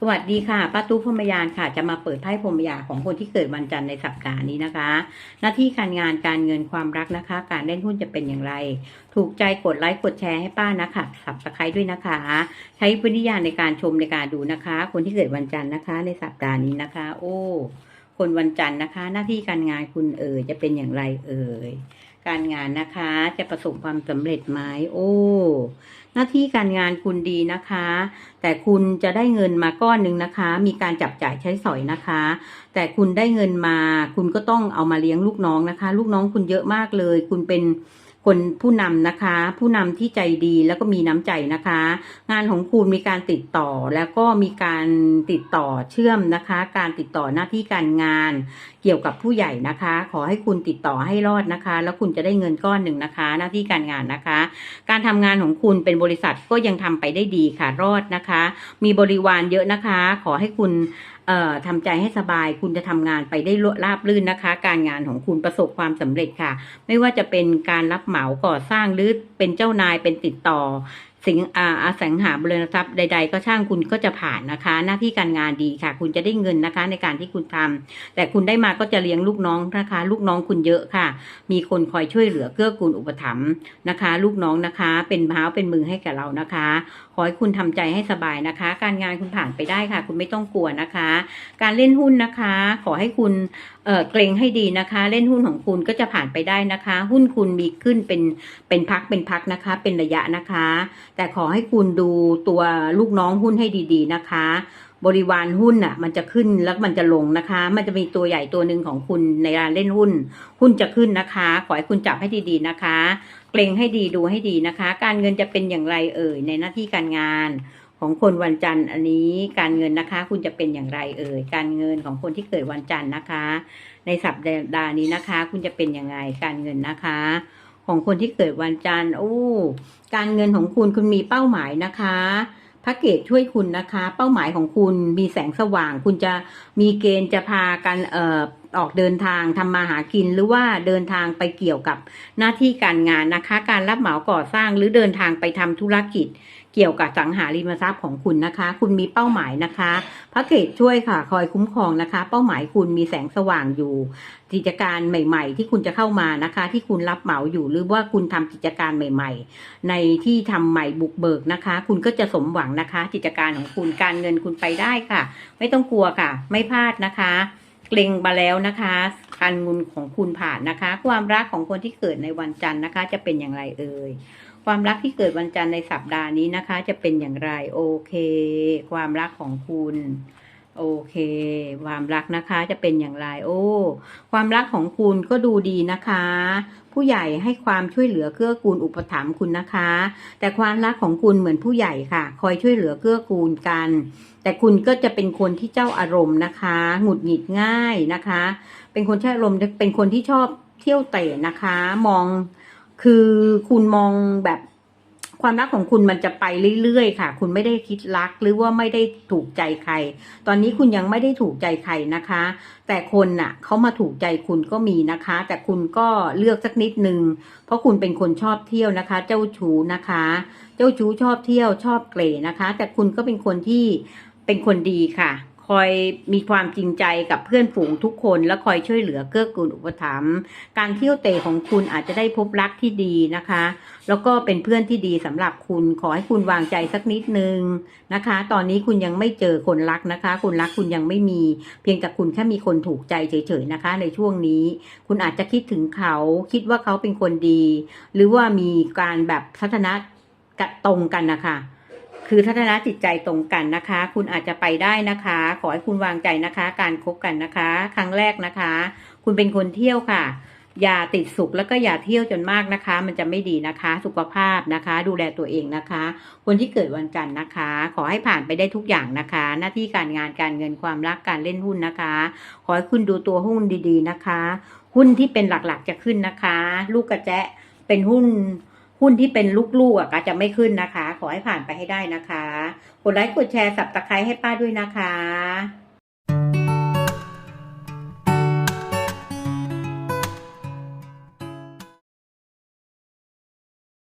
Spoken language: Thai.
สวัสดีค่ะป้าตู้พรมยานค่ะ จะมาเปิดไพ่พรมยานของคนที่เกิดวันจันทร์ในสัปดาห์นี้นะคะ หน้าที่การงานการเงินความรักนะคะ การเล่นหุ้นจะเป็นอย่างไร ถูกใจกดไลค์กดแชร์ให้ป้านะคะสับสไครด้วยนะคะ ใช้วิญญาณในการชมในการดูนะคะ คนที่เกิดวันจันทร์นะคะ ในสัปดาห์นี้นะคะ โอ้ คนวันจันทร์นะคะ หน้าที่การงานคุณเอ๋ยจะเป็นอย่างไรเอ่ย การงานนะคะ จะประสบความสำเร็จไหมโอ้ หน้าที่การงานคุณดีนะคะ แต่คุณจะได้เงินมาก้อนหนึ่งนะคะ มีการจับจ่ายใช้สอยนะคะ แต่คุณได้เงินมา คุณก็ต้องเอามาเลี้ยงลูกน้องนะคะ ลูกน้องคุณเยอะมากเลย คุณเป็น คนผู้นำนะคะ ผู้นำที่ใจดีแล้วก็มีน้ำใจนะคะ งานของคุณมีการติดต่อแล้วก็มีการติดต่อเชื่อมนะคะ การติดต่อหน้าที่การงาน เกี่ยวกับผู้ใหญ่นะคะ ขอให้คุณติดต่อให้รอดนะคะ แล้วคุณจะได้เงินก้อนหนึ่งนะคะ หน้าที่การงานนะคะ การทำงานของคุณเป็นบริษัทก็ยังทำไปได้ดีค่ะรอดนะคะ มีบริวารเยอะนะคะ ขอให้คุณ เอ่อทำใจให้สบายคุณจะทำงานไปได้ราบรื่นนะคะ การงานของคุณประสบความสำเร็จค่ะ ไม่ว่าจะเป็นการรับเหมาก่อสร้างหรือเป็นเจ้านายเป็นติดต่อสิงอาอสังหาบริณทรัพย์ใด ๆ ก็ช่างคุณก็จะผ่านนะคะ หน้าที่การงานดีค่ะ คุณจะได้เงินนะคะในการที่คุณทำแต่คุณได้มาก็จะเลี้ยงลูกน้องนะคะ ลูกน้องคุณเยอะค่ะ มีคนคอยช่วยเหลือเกื้อกูลอุปถัมภ์นะคะ ลูกน้องนะคะ เป็นเท้าเป็นมือให้กับเรานะคะ อให้คุณทำใจให้สบายนะคะ การงานคุณผ่านไปได้ค่ะ คุณไม่ต้องกลัวนะคะ การเล่นหุ้นนะคะ ขอให้คุณเออเกรงให้ดีนะคะ เล่นหุ้นของคุณก็จะผ่านไปได้นะคะ หุ้นคุณมีขึ้นเป็นเป็นพักเป็นพักนะคะ เป็นระยะนะคะ แต่ขอให้คุณดูตัวลูกน้องหุ้นให้ดีๆนะคะบริวารหุ้นอะ มันจะขึ้นแล้วมันจะลงนะคะ มันจะมีตัวใหญ่ตัวหนึ่งของคุณในการเล่นหุ้น หุ้นจะขึ้นนะคะ ขอให้คุณจับให้ดีๆนะคะ เกรงให้ดีดูให้ดีนะคะ การเงินจะเป็นอย่างไรเอ่ยในหน้าที่การงานของคนวันจันทร์อันนี้การเงินนะคะ คุณจะเป็นอย่างไรเอ่ยการเงินของคนที่เกิดวันจันทร์นะคะ ในสัปดาห์นี้นะคะ คุณจะเป็นยังไงการเงินนะคะ ของคนที่เกิดวันจันทร์โอ้การเงินของคุณคุณมีเป้าหมายนะคะ พระเกตช่วยคุณนะคะ เป้าหมายของคุณมีแสงสว่าง คุณจะมีเกณฑ์จะพากันเอ่อออกเดินทางทำมาหากินหรือว่าเดินทางไปเกี่ยวกับหน้าที่การงานนะคะ การรับเหมาก่อสร้างหรือเดินทางไปทำธุรกิจ เกี่ยวกับสังหาริมทรัพย์ของคุณนะคะ คุณมีเป้าหมายนะคะพระเกตช่วยค่ะ คอยคุ้มครองนะคะ เป้าหมายคุณมีแสงสว่างอยู่ กิจการใหม่ ๆ ที่คุณจะเข้ามานะคะ ที่คุณรับเหมาอยู่หรือว่าคุณทำกิจการใหม่ ๆ ในที่ทำใหม่บุกเบิกนะคะ คุณก็จะสมหวังนะคะ กิจการของคุณการเงินคุณไปได้ค่ะ ไม่ต้องกลัวค่ะ ไม่พลาดนะคะเกรงมาแล้วนะคะการเงินของคุณผ่านนะคะ ความรักของคนที่เกิดในวันจันทร์นะคะ จะเป็นอย่างไรเอ่ย ความรักที่เกิดวันจันทร์ในสัปดาห์นี้นะคะ จะเป็นอย่างไร โอเค ความรักของคุณโอเค ความรักนะคะจะเป็นอย่างไรโอ้ ความรักของคุณก็ดูดีนะคะ ผู้ใหญ่ให้ความช่วยเหลือเกื้อกูลอุปถัมภ์คุณนะคะ แต่ความรักของคุณเหมือนผู้ใหญ่ค่ะ คอยช่วยเหลือเกื้อกูลกัน แต่คุณก็จะเป็นคนที่เจ้าอารมณ์นะคะ หงุดหงิดง่ายนะคะ เป็นคนใช้อารมณ์เป็นคนที่ชอบเที่ยวเตะนะคะ มอง คือคุณมองแบบความรักของคุณมันจะไปเรื่อยๆ ค่ะ คุณไม่ได้คิดรักหรือว่าไม่ได้ถูกใจใคร ตอนนี้คุณยังไม่ได้ถูกใจใครนะคะ แต่คนน่ะเขามาถูกใจคุณก็มีนะคะ แต่คุณก็เลือกสักนิดนึง เพราะคุณเป็นคนชอบเที่ยวนะคะ เจ้าชู้นะคะ เจ้าชู้ชอบเที่ยวชอบเกรนะคะ แต่คุณก็เป็นคนที่เป็นคนดีค่ะ คอยมีความจริงใจกับเพื่อนฝูงทุกคนและคอยช่วยเหลือเกื้อกูลอุปถัมภ์การเที่ยวเตะของคุณอาจจะได้พบรักที่ดีนะคะ แล้วก็เป็นเพื่อนที่ดีสำหรับคุณขอให้คุณวางใจสักนิดนึงนะคะ ตอนนี้คุณยังไม่เจอคนรักนะคะ คนรักคุณยังไม่มี เพียงแต่คุณแค่มีคนถูกใจเฉยๆนะคะ ในช่วงนี้ คุณอาจจะคิดถึงเขา คิดว่าเขาเป็นคนดี หรือว่ามีการแบบทัศนะกะตรงกันนะคะ คือทัศนจิตใจตรงกันนะคะ คุณอาจจะไปได้นะคะ ขอให้คุณวางใจนะคะ การคบกันนะคะ ครั้งแรกนะคะ คุณเป็นคนเที่ยวค่ะ อย่าติดสุขแล้วก็อย่าเที่ยวจนมากนะคะ มันจะไม่ดีนะคะ สุขภาพนะคะ ดูแลตัวเองนะคะ คนที่เกิดวันจันทร์นะคะ ขอให้ผ่านไปได้ทุกอย่างนะคะ หน้าที่การงานการเงินความรักการเล่นหุ้นนะคะ ขอให้คุณดูตัวหุ้นดีๆนะคะ หุ้นที่เป็นหลักๆจะขึ้นนะคะ ลูกกระแจะเป็นหุ้น หุ้นที่เป็นลูกๆอะก็จะไม่ขึ้นนะคะ ขอให้ผ่านไปให้ได้นะคะ กดไลค์กดแชร์สับตะไคร้ให้ป้าด้วยนะคะ